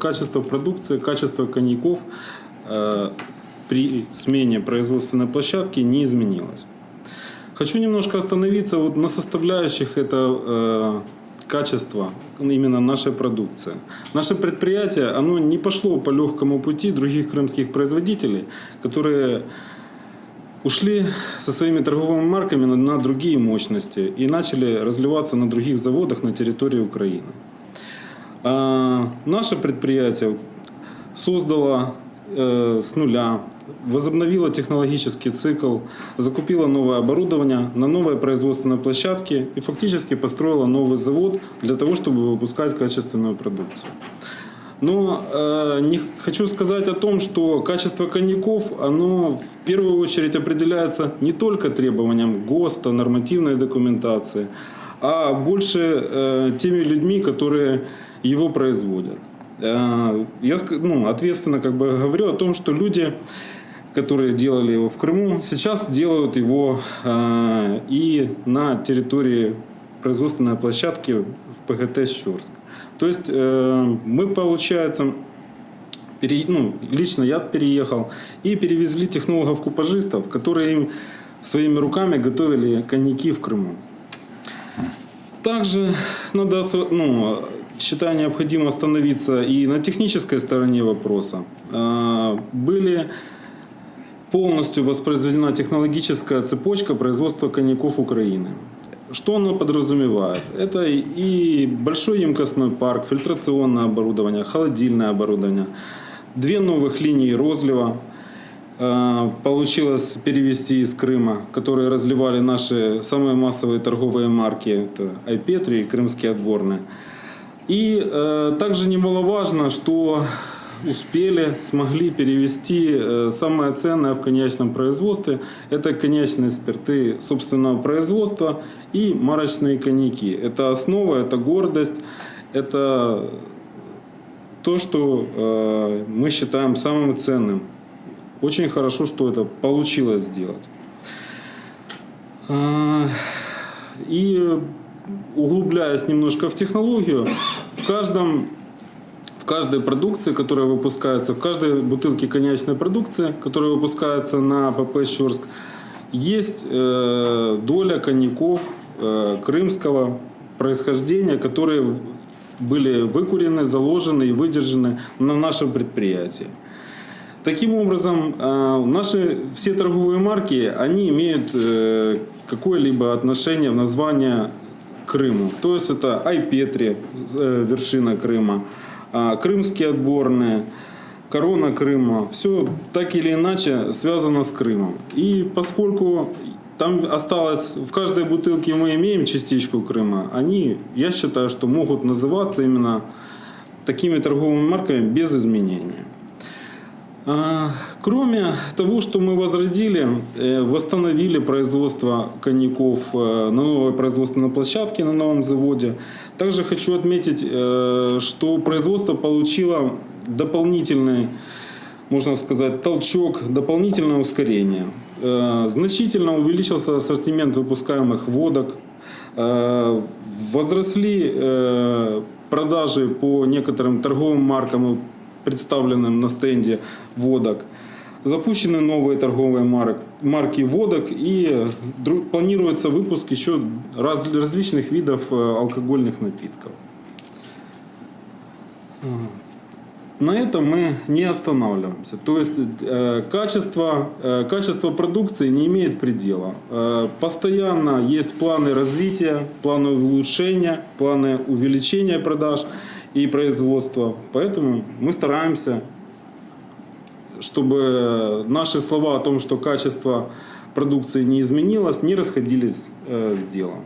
Качество продукции, качество коньяков э, при смене производственной площадки не изменилось. Хочу немножко остановиться вот на составляющих это э, качества именно нашей продукции. Наше предприятие, оно не пошло по легкому пути других крымских производителей, которые ушли со своими торговыми марками на, на другие мощности и начали разливаться на других заводах на территории Украины. А, наше предприятие создало э, с нуля, возобновило технологический цикл, закупило новое оборудование на новой производственной площадке и фактически построило новый завод для того, чтобы выпускать качественную продукцию. Но э, не хочу сказать о том, что качество коньяков, оно в первую очередь определяется не только требованием ГОСТа, нормативной документации, а больше э, теми людьми, которые его производят. Э, я ну, ответственно как бы говорю о том, что люди, которые делали его в Крыму, сейчас делают его э, и на территории производственной площадки в ПГТ Щорск. То есть э, мы, получается, пере- ну, лично я переехал и перевезли технологов-купажистов, которые им своими руками готовили коньяки в Крыму. Также надо, ну, считаю необходимо остановиться и на технической стороне вопроса. А, Были полностью воспроизведена технологическая цепочка производства коньяков Украины. Что оно подразумевает? Это и большой емкостной парк, фильтрационное оборудование, холодильное оборудование, две новых линии розлива, получилось перевести из Крыма, которые разливали наши самые массовые торговые марки, это Айпетри и крымские отборные. И э, также немаловажно, что успели, смогли перевести э, самое ценное в конечном производстве. Это конечные спирты собственного производства и марочные коньяки. Это основа, это гордость, это то, что э, мы считаем самым ценным. Очень хорошо, что это получилось сделать. А, И углубляясь немножко в технологию, в каждом в каждой продукции, которая выпускается, в каждой бутылке конечной продукции, которая выпускается на ПП Щорск, есть э, доля коньяков э, крымского происхождения, которые были выкурены, заложены и выдержаны на нашем предприятии. Таким образом, э, наши все торговые марки, они имеют э, какое-либо отношение в название Крыму. То есть это Айпетри, э, вершина Крыма, а, крымские отборные, корона Крыма. Все так или иначе связано с Крымом. И поскольку там осталось, в каждой бутылке мы имеем частичку Крыма, они, я считаю, что могут называться именно такими торговыми марками без изменения. А, Кроме того, что мы возродили, э, восстановили производство коньяков э, на новой производственной площадке, на новом заводе, также хочу отметить, э, что производство получило дополнительный, можно сказать, толчок, дополнительное ускорение. Значительно увеличился ассортимент выпускаемых водок, Возросли продажи по некоторым торговым маркам, представленным на стенде водок. Запущены новые торговые марк- марки водок и планируется выпуск еще раз- различных видов э, алкогольных напитков. На этом мы не останавливаемся. То есть э, качество, э, качество продукции не имеет предела. Э, постоянно есть планы развития, планы улучшения, планы увеличения продаж и производства. Поэтому мы стараемся, чтобы наши слова о том, что качество продукции не изменилось, не расходились э, с делом.